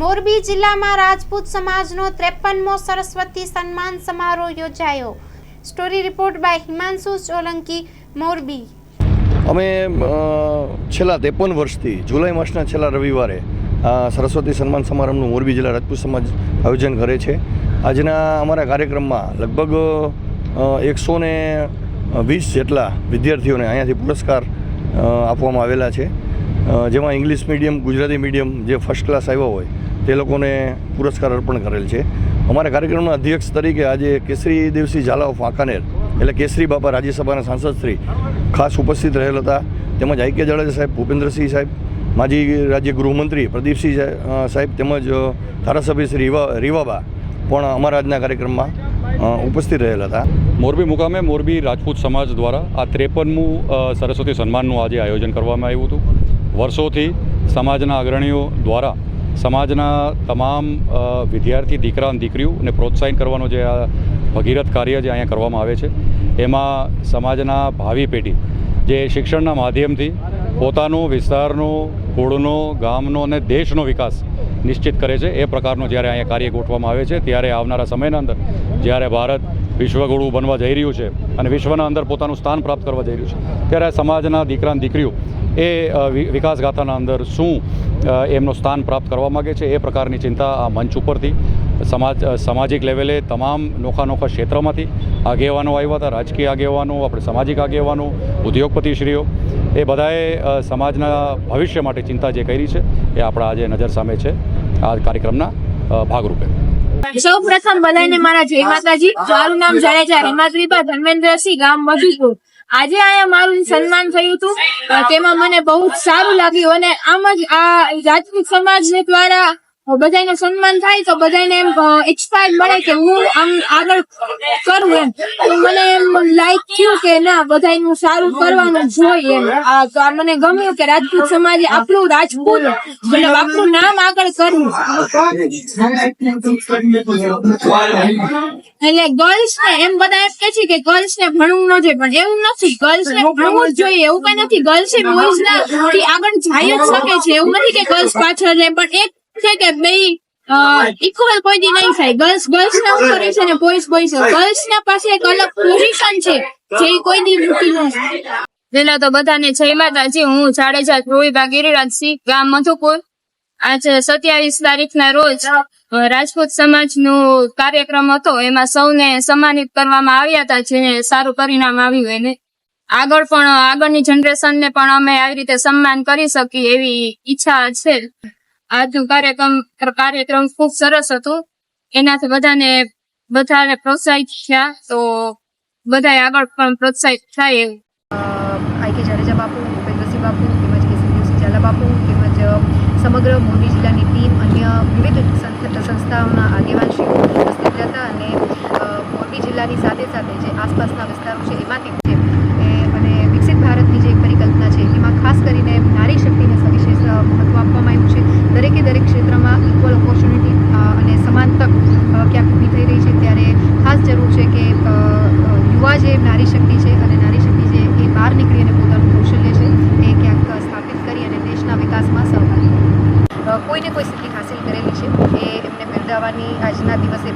મોરબી જિલ્લામાં રાજપૂત સમાજનો ત્રેપનમો સરસ્વતી સન્માન સમારોહ યોજાયો. Story report by Himanshu Solanki, Morbi. અમે છેલ્લા ત્રેપન વર્ષથી જુલાઈ માસના છેલ્લા રવિવારે સરસ્વતી સન્માન સમારંભનું મોરબી જિલ્લા રાજપૂત સમાજ આયોજન કરે છે. આજના અમારા કાર્યક્રમમાં લગભગ એકસો ને વીસ જેટલા વિદ્યાર્થીઓને અહીંયાથી પુરસ્કાર આપવામાં આવેલા છે. જેમાં ઇંગ્લિશ મીડિયમ, ગુજરાતી મીડિયમ જે ફર્સ્ટ ક્લાસ આવ્યા હોય તે લોકોને પુરસ્કાર અર્પણ કરેલ છે. અમારા કાર્યક્રમના અધ્યક્ષ તરીકે આજે કેસરી દેવસિંહ ઝાલાઓ વાંકાનેર એટલે કેસરી બાપા રાજ્યસભાના સાંસદ શ્રી ખાસ ઉપસ્થિત રહેલ હતા. તેમજ આઈ કે જાડેજા સાહેબ, ભૂપેન્દ્રસિંહ સાહેબ, માજી રાજ્ય ગૃહમંત્રી પ્રદીપસિંહ સાહેબ- તેમજ ધારાસભ્ય શ્રી રીવા, રીવાબા પણ અમારા આજના કાર્યક્રમમાં ઉપસ્થિત રહેલ હતા. મોરબી મુકામે મોરબી રાજપૂત સમાજ દ્વારા આ ત્રેપનમું સરસ્વતી સન્માનનું આજે આયોજન કરવામાં આવ્યું હતું. વર્ષોથી સમાજના અગ્રણીઓ દ્વારા સમાજના તમામ વિદ્યાર્થી દીકરા અને દીકરીઓને પ્રોત્સાહિત કરવાનો જે આ ભગીરથ કાર્ય જે અહીંયા કરવામાં આવે છે, એમાં સમાજના ભાવિ પેઢી જે શિક્ષણના માધ્યમથી પોતાનો વિસ્તારનો, કુળનો, ગામનો અને દેશનો વિકાસ નિશ્ચિત કરે છે, એ પ્રકારનું જ્યારે અહીંયા કાર્ય ગોઠવામાં આવે છે, ત્યારે આવનારા સમયના અંદર જ્યારે ભારત વિશ્વગુરુ બનવા જઈ રહ્યું છે અને વિશ્વના અંદર પોતાનું સ્થાન પ્રાપ્ત કરવા જઈ રહ્યું છે, ત્યારે સમાજના દીકરા દીકરીઓ એ વિકાસ ગાથાના અંદર શું એમનું સ્થાન પ્રાપ્ત કરવા માગે છે. એ પ્રકારની ચિંતા આ મંચ ઉપરથી સમાજ સામાજિક લેવલે તમામ નોખા નોખા ક્ષેત્રમાંથી આગેવાનો આવ્યા હતા. રાજકીય આગેવાનો, આપણે સામાજિક આગેવાનો, ઉદ્યોગપતિશ્રીઓ, એ બધાએ સમાજના ભવિષ્ય માટે ચિંતા જે કરી છે, એ આપણા આજે નજર સામે છે. આ કાર્યક્રમના ભાગરૂપે. સૌ પ્રથમ બધાને મારા જય માતાજી. મારું નામ જાડેજા, હેમાદ્રીબા ધર્મેન્દ્રસિંહ, ગામ મધુપુર. આજે અહીંયા મારું સન્માન થયું હતું. તેમાં મને બહુ જ સારું લાગ્યું અને આમ જ આ રાજપૂત સમાજ દ્વારા બધાને સન્માન થાય તો બધાને એમ એક્સપાયર મળે કે હું આમ આગળ કરું એમ. તો મને એમ લાઈક થયું કે ના બધાનું સારું કરવાનું જોઈએ એમ. આ, તો મને ગમ્યું કે રાજપૂત સમાજે આપણું રાજપૂત, મતલબ આપણું નામ આગળ કરવું એટલે ગર્લ્સ ને એમ બધા એમ કે છે કે ગર્લ્સ ને ભણવું ન જોઈએ, પણ એવું નથી. ગર્લ્સ ને ભણવું જ જોઈએ, એવું કઈ નથી. ગર્લ્સ એ બોયઝ ના આગળ જઈ જ શકે છે. એવું નથી કે ગર્લ્સ પાછળ રહે, પણ એક છે કે બે ઇક્વલ કોઈ નહીં થાય ગર્લ્સ ગર્લ્સ ના ઉપર છે ને બોયઝ બોયઝ ગર્લ્સ ના પાસે એક અલગ પોઝિશન છે. જે કોઈ દી મૂકી ન શકે. પેલા તો બધાને જય માતાજી. હું જાડેજા ધ્રુવીબા ગિરિરાજસિંહ ગામ મધુપુર. આજે સત્યાવીસ તારીખ ના રોજ રાજપૂત સમાજ નો કાર્યક્રમ હતો. એમાં સૌને સન્માનિત કરવામાં આવ્યા હતા જેને સારું પરિણામ આવ્યું એને. આગળ પણ આગળની જનરેશન ને પણ અમે આવી રીતે સન્માન કરી શકીએ એવી ઈચ્છા છે. આજનું કાર્યક્રમ કાર્યક્રમ ખૂબ સરસ હતું. એનાથી બધાને બધાને પ્રોત્સાહિત થયા. તો બધા આગળ પણ પ્રોત્સાહિત થાય એવું. આઈ કે જાડેજા બાપુ, ભૂપેન્દ્રસિંહ બાપુ, તેમજ કેસરી ઝાલા બાપુ, તેમજ સમગ્ર મોરબી જિલ્લાની ટીમ, અન્ય વિવિધ સંસ્થા સંસ્થાઓના આગેવાનશ્રીઓ ઉપસ્થિત હતા અને મોરબી જિલ્લાની સાથે સાથે જે આસપાસના વિસ્તારો છે એમાંથી છે અને વિકસિત ભારતની જે પરિકલ્પના છે, એમાં ખાસ કરીને નારી શક્તિને સવિશેષ મહત્વ આપવામાં આવ્યું છે. દરેકે દરેક ક્ષેત્રમાં ઇક્વલ ઓપોર્ચ્યુનિટી અને સમાન તક ક્યાંક ઊભી થઈ રહી છે, ત્યારે ખાસ જરૂર છે કે યુવા જે નારી શક્તિ છે અને નારી શક્તિ છે એ બહાર નીકળી અને પોતાનું કૌશલ્ય છે, એ ક્યાંક સ્થાપિત કરી અને દેશના વિકાસમાં સહભાગી કોઈને કોઈ સિદ્ધિ હાંસિલ કરેલી છે, એ એમને બિરદાવવાની આજના દિવસે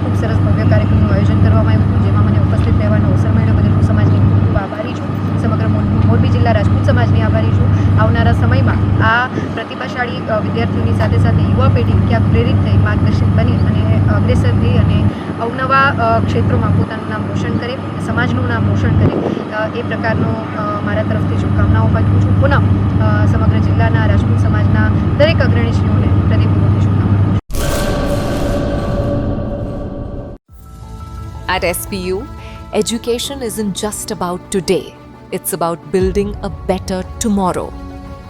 ખૂબ સરસ ભવ્ય કાર્યક્રમનું આયોજન કરવામાં આવ્યું હતું, જેમાં મને ઉપસ્થિત રહેવાનો અવસર મળ્યો. બદલ હું સમાજની ખૂબ ખૂબ આભારી છું. સમગ્ર મોર- મોરબી જિલ્લા રાજપૂત સમાજની આભારી છું. આવનારા સમયમાં આ પ્રતિભાશાળી વિદ્યાર્થીઓની સાથે સાથે યુવા પેઢી ક્યાંક પ્રેરિત થઈ માર્ગદર્શિત બની અને અગ્રેસર થઈ અને અવનવા ક્ષેત્રોમાં પોતાનું નામ રોશન કરે સમાજનું નામ રોશન કરે એ પ્રકારનો મારા તરફથી શુભકામનાઓ પાઠવું છું. પુનઃ સમગ્ર જિલ્લાના રાજપૂત સમાજના દરેક અગ્રણીશ્રીઓને હૃદયપૂર્વકની શુભકામનાઓ At SPU, education isn't just about today, it's about building a better tomorrow.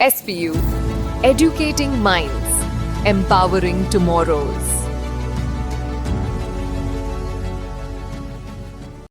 SPU Educating Minds. empowering tomorrows.